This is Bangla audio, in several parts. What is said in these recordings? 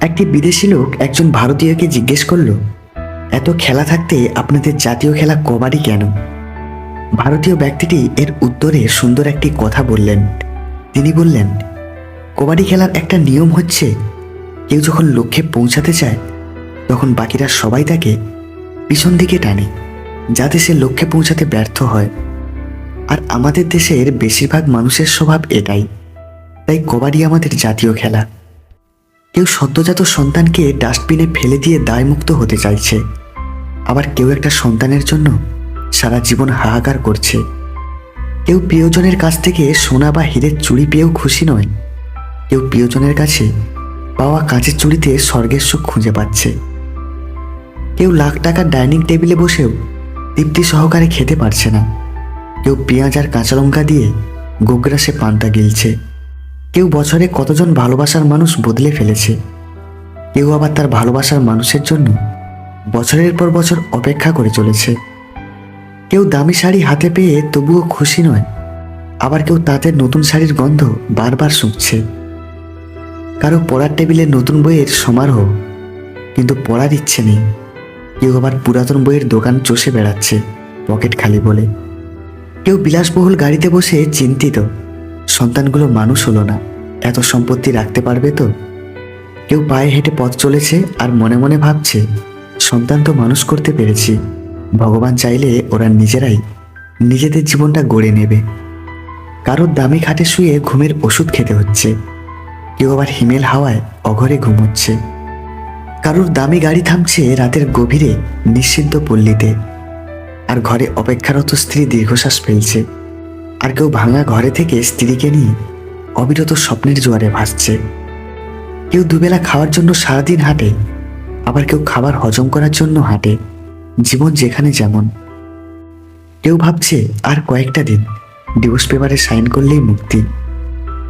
একটি বিদেশি লোক একজন ভারতীয়কে জিজ্ঞেস করল, এত খেলা থাকতে আপনাদের জাতীয় খেলা কবাডি কেন? ভারতীয় ব্যক্তিটি এর উত্তরে সুন্দর একটি কথা বললেন। তিনি বললেন, কবাডি খেলার একটা নিয়ম হচ্ছে, কেউ যখন লক্ষ্যে পৌঁছাতে চায়, তখন বাকিরা সবাই তাকে পিছন দিকে টানে, যাতে সে লক্ষ্যে পৌঁছাতে ব্যর্থ হয়। আর আমাদের দেশের বেশিরভাগ মানুষের স্বভাব এটাই। তাই কবাডি আমাদের জাতীয় খেলা। কেউ সদ্যজাত সন্তানকে ডাস্টবিনে ফেলে দিয়ে দায়মুক্ত হতে চাইছে। আবার কেউ একটা সন্তানের জন্য সারা জীবন হাহাকার করছে। কেউ প্রিয়জনের কাছ থেকে সোনা বা হীরের চুড়ি পেয়েও খুশি নয়। কেউ প্রিয়জনের কাছে পাওয়া কাঁচের চুড়িতে স্বর্গের সুখ খুঁজে পাচ্ছে। কেউ লাখ টাকার ডাইনিং টেবিলে বসেও তৃপ্তি সহকারে খেতে পারছে না। কেউ পেঁয়াজ আর কাঁচা লঙ্কা দিয়ে গোগ্রাসে পান্তা গিলছে। কেউ বছরে কতজন ভালোবাসার মানুষ বদলে ফেলেছে? কেউ আবার তার ভালোবাসার মানুষের জন্য বছরের পর বছর অপেক্ষা করে চলেছে। কেউ দামি শাড়ি হাতে পেয়ে তবুও খুশি নয়, আবার কেউ তাদের নতুন শাড়ির গন্ধ বারবার শুঁকছে। কারও পড়ার টেবিলে নতুন বইয়ের সমারোহ, কিন্তু পড়ার ইচ্ছে নেই। কেউ আবার পুরাতন বইয়ের দোকান চষে বেড়াচ্ছে, পকেট খালি বলে। কেউ বিলাসবহুল গাড়িতে বসে চিন্তিত সন্তানগুলো মানুষ হলো না। এত সম্পত্তি রাখতে পারবে তো? কেউ পায়ে হেঁটে পথ চলেছে আর মনে মনে ভাবছে, সন্তান তো মানুষ করতে পেরেছি। ভগবান চাইলে ওরা নিজেরাই নিজেদের জীবনটা গড়ে নেবে। কারোর দামি খাটে শুয়ে ঘুমের ওষুধ খেতে হচ্ছে। কেউ আবার হিমেল হাওয়ায় অঘরে ঘুমোচ্ছে। কারোর দামি গাড়ি থামছে রাতের গভীরে নিশ্চিন্ত পল্লীতে। আর ঘরে অপেক্ষারত স্ত্রী দীর্ঘশ্বাস ফেলছে। আর কেউ ভাঙা ঘরে থেকে স্ত্রীকে নিয়ে অবিরত স্বপ্নের জোয়ারে ভাসছে। কেউ দুবেলা খাওয়ার জন্য সারাদিন হাঁটে, আবার কেউ খাবার হজম করার জন্য হাঁটে, জীবন যেখানে যেমন। কেউ ভাবছে আর কয়েকটা দিন ডিভোর্স পেপারে সাইন করলেই মুক্তি।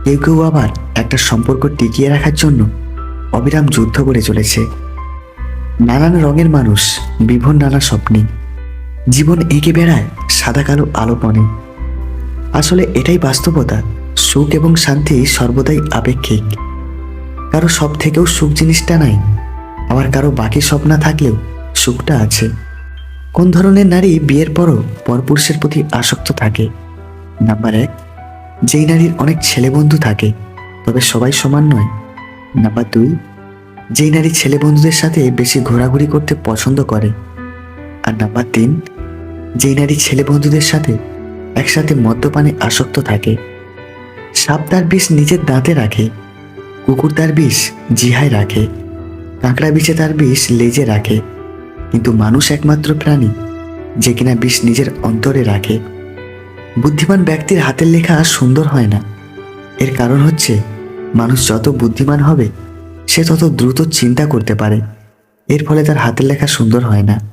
কেউ কেউ আবার একটা সম্পর্ক টিকিয়ে রাখার জন্য অবিরাম যুদ্ধ করে চলেছে। নানান রঙের মানুষ, বিভোর নানা স্বপ্নে। জীবন এঁকে বেড়ায় সাদা কালো আলোপনে আসলে এটাই বাস্তবতা। সুখ এবং শান্তি সর্বদাই আপেক্ষিক। কারও সব থেকেও সুখ জিনিসটা নাই। আবার কারও বাকি সব না থাকলেও সুখটা আছে। কোন ধরনের নারী বিয়ের পরও পরপুরুষের প্রতি আসক্ত থাকে? নাম্বার এক, যেই নারীর অনেক ছেলে বন্ধু থাকে, তবে সবাই সমান নয়। নাম্বার দুই, যেই নারী ছেলে বন্ধুদের সাথে বেশি ঘোরাঘুরি করতে পছন্দ করে। আর নাম্বার তিন, যেই নারী ছেলে বন্ধুদের সাথে একসাথে মদ্যপানে আসক্ত থাকে। সাপ তার বিষ নিজের দাঁতে রাখে কুকুর তার বিষ জিহায় রাখে, কাঁকড়া বিছে তার বিষ লেজে রাখে। কিন্তু মানুষ একমাত্র প্রাণী, যে কিনা বিষ নিজের অন্তরে রাখে। বুদ্ধিমান ব্যক্তির হাতের লেখা সুন্দর হয় না। এর কারণ হচ্ছে, মানুষ যত বুদ্ধিমান হবে, সে তত দ্রুত চিন্তা করতে পারে। এর ফলে তার হাতের লেখা সুন্দর হয় না।